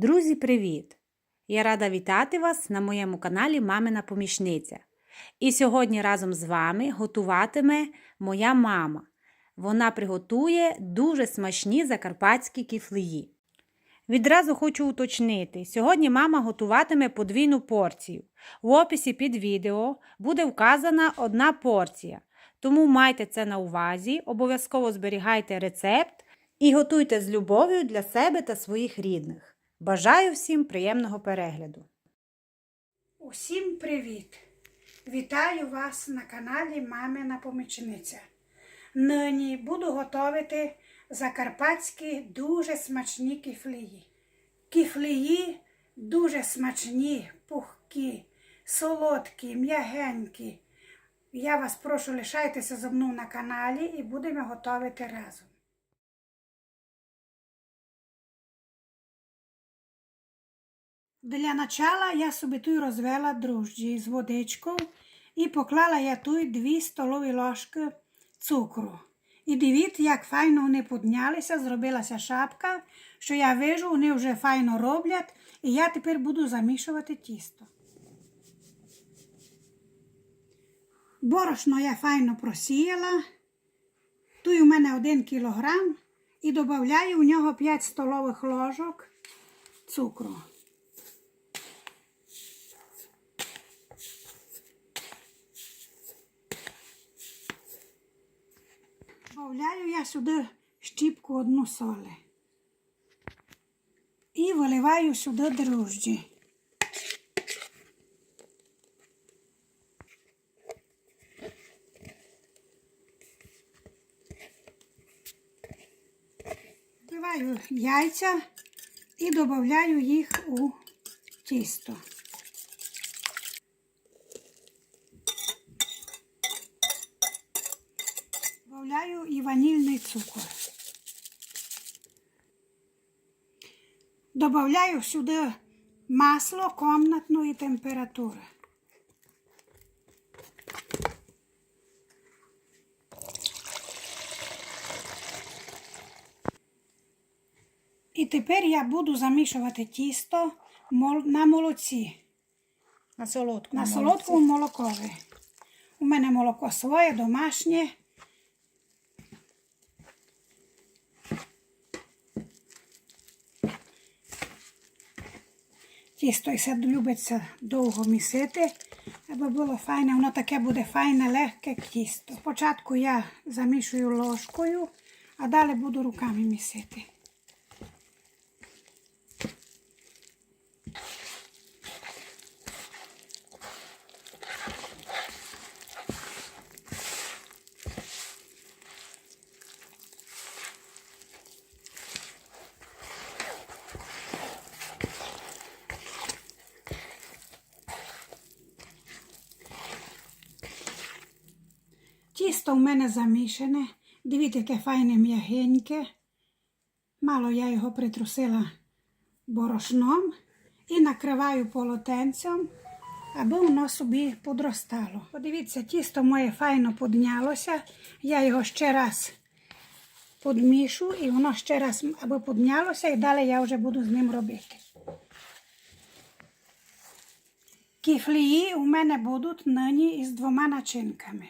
Друзі, привіт! Я рада вітати вас на моєму каналі Мамина Помічниця. І сьогодні разом з вами готуватиме моя мама. Вона приготує дуже смачні закарпатські кіфлеї. Відразу хочу уточнити: сьогодні мама готуватиме подвійну порцію. В описі під відео буде вказана одна порція. Тому майте це на увазі, обов'язково зберігайте рецепт і готуйте з любов'ю для себе та своїх рідних. Бажаю всім приємного перегляду! Усім привіт! Вітаю вас на каналі Мамина Помічниця. Нині буду готувати закарпатські дуже смачні кіфлії. Кіфлії дуже смачні, пухкі, солодкі, м'ягенькі. Я вас прошу лишайтеся зі мною на каналі і будемо готувати разом. Для начала я собі тут розвела дрожджі з водичкою і поклала я тут 2 столові ложки цукру. І дивіться, як файно вони піднялися, зробилася шапка, що я вижу, вони вже файно роблять, і я тепер буду замішувати тісто. Борошно я файно просіяла. Тут у мене 1 кілограм і додаю в нього 5 столових ложок цукру. Добавляю я сюди щіпку одну соли. І виливаю сюди дрожджі. Вливаю яйця і додаю їх у тісто. Добавляю і ванільний цукор. Добавляю сюди масло комнатної температури. І тепер я буду замішувати тісто на молоці, На солодку. на солодкому молокові. У мене молоко своє, домашнє. Тісто і все любиться довго місити, аби було файне, воно таке буде файне, легке тісто. Спочатку я замішую ложкою, а далі буду руками місити. Тісто в мене замішане. Дивіться, яке файне м'ягеньке. Мало я його притрусила борошном і накриваю полотенцем, аби воно собі подростало. Подивіться, тісто моє файно піднялося. Я його ще раз подмішу і воно ще раз аби піднялося, і далі я вже буду з ним робити. Кіфлії у мене будуть нині із двома начинками.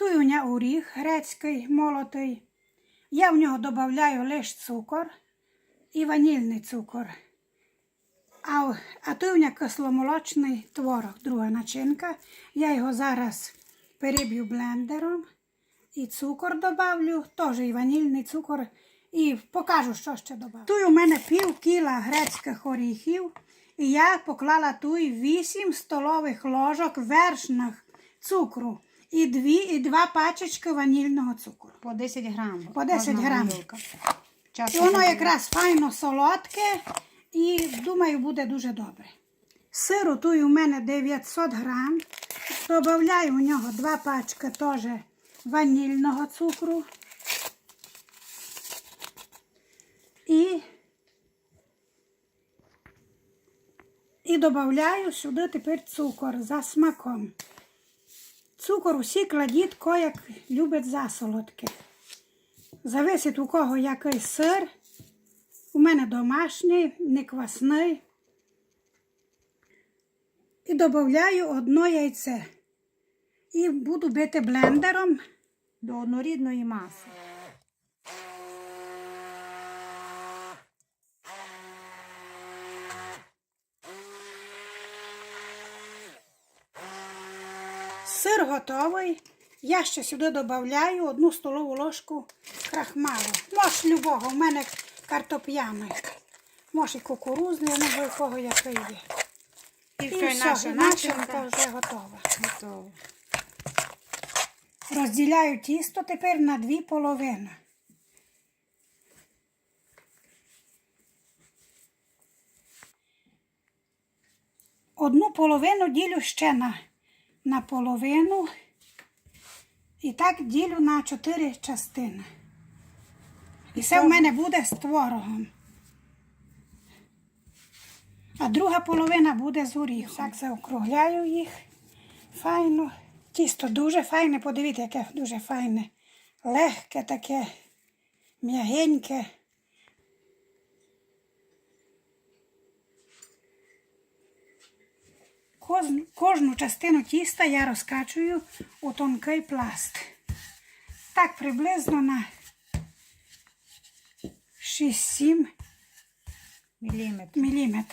Мене оріх грецький молотий. Я в нього додаю лише цукор і ванільний цукор. А, а мене кисломолочний творог, друга начинка. Я його зараз переб'ю блендером. І цукор добавлю, теж і ванільний цукор. І покажу, що ще додав. Тут у мене пів кіла грецьких оріхів. І я поклала тут 8 столових ложок вершних цукру і дві, і два пачечки ванільного цукру. По 10 грам. По 10 Кожна грам. горілка. І воно якраз файно солодке і, думаю, буде дуже добре. Сиру тут у мене 900 грам. Добавляю у нього два пачки теж ванільного цукру. І, і додаю сюди тепер цукор за смаком. Цукор усі кладіть, ко як любить засолодке. Зависить у кого який сир. У мене домашній, не квасний. І додаю одно яйце. І буду бити блендером. До однорідної маси. Сир готовий. Я ще сюди додаю одну столову ложку крахмалу. Може любого, у мене картоп'яний. Може і кукурузний, ну в кого який є. І І все, наша начинка вже готова. готова. Розділяю тісто тепер на дві половини. Одну половину ділю ще на, на половину. І так ділю на чотири частини. І це в мене буде з творогом. А друга половина буде з горіхом. Так заокругляю їх. Файно. Тісто дуже файне, подивіться, яке дуже файне. Легке таке, м'ягеньке. Кожну, кожну частину тіста я розкачую у тонкий пласт. Так приблизно на 6-7 мм.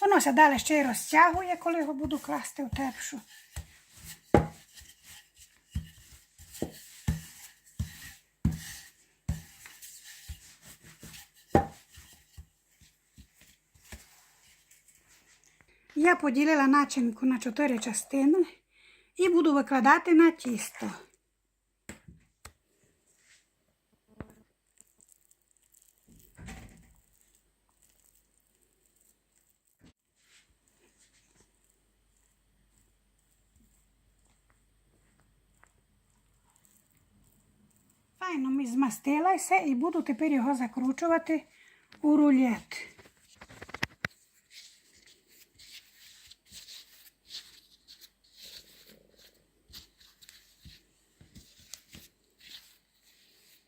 Воно се далі ще й розтягує, коли його буду класти у тепшу. Я поділила начинку на чотири частини і буду викладати на тісто. Файно ми змастилася і буду тепер його закручувати у рулет.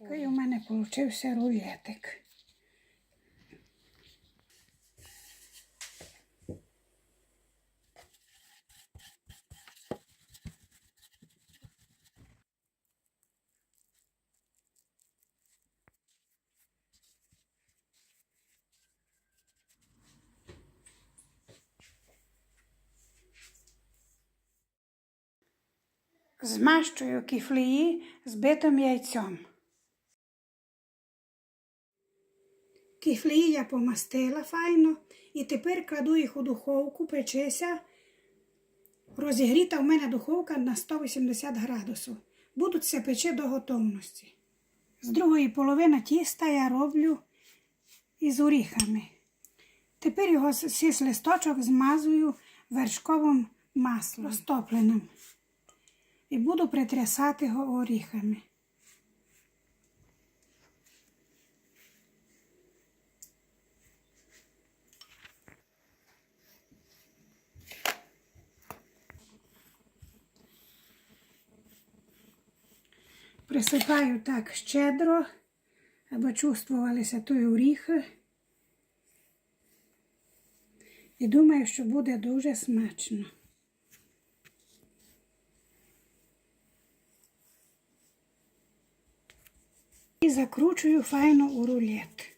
Такий у мене получився рулетик. Змащую кіфлеї збитим яйцем. Кіфлеї я помастила файно і тепер кладу їх у духовку, печеся. Розігріта в мене духовка на 180 градусів. Будуть це пече до готовності. З другої половини тіста я роблю із оріхами. Тепер його з листочок змазую вершковим маслом розтопленим і буду притрясати його оріхами. Присипаю так щедро, аби чувствувалися той оріхи. І думаю, що буде дуже смачно. І закручую файно у рулет.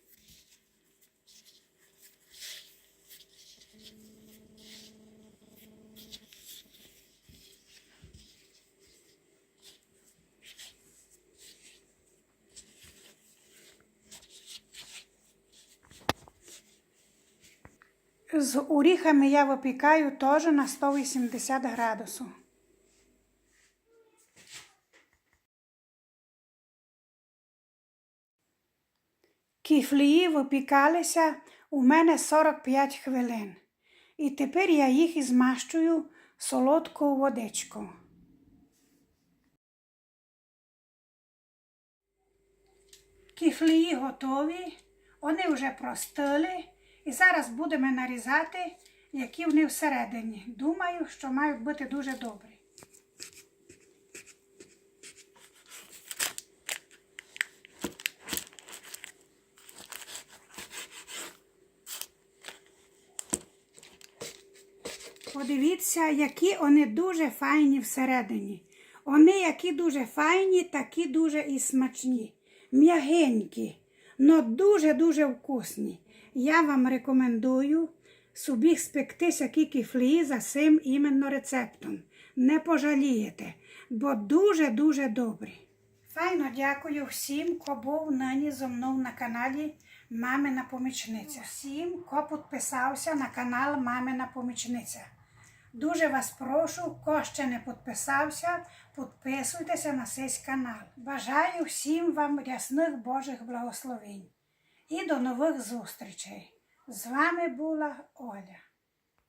З оріхами я випікаю теж на 180 градусів. Кіфлії випікалися у мене 45 хвилин. І тепер я їх і змащую солодкою водичкою. Кіфлії готові, вони вже простили. І зараз будемо нарізати, які вони всередині. Думаю, що мають бути дуже добрі. Подивіться, які вони дуже файні всередині. Вони, які дуже файні, такі дуже і смачні, м'ягенькі, але дуже-дуже вкусні. Я вам рекомендую собі спекти сякі кіфлі за цим іменно рецептом. Не пожалієте, бо дуже-дуже добрі. Файно дякую всім, хто був нині зо мною на каналі Мамина помічниця. Всім, хто підписався на канал Мамина помічниця. Дуже вас прошу, хто ще не підписався, підписуйтеся на цей канал. Бажаю всім вам рясних Божих благословень і до нових зустрічей. З вами була Оля.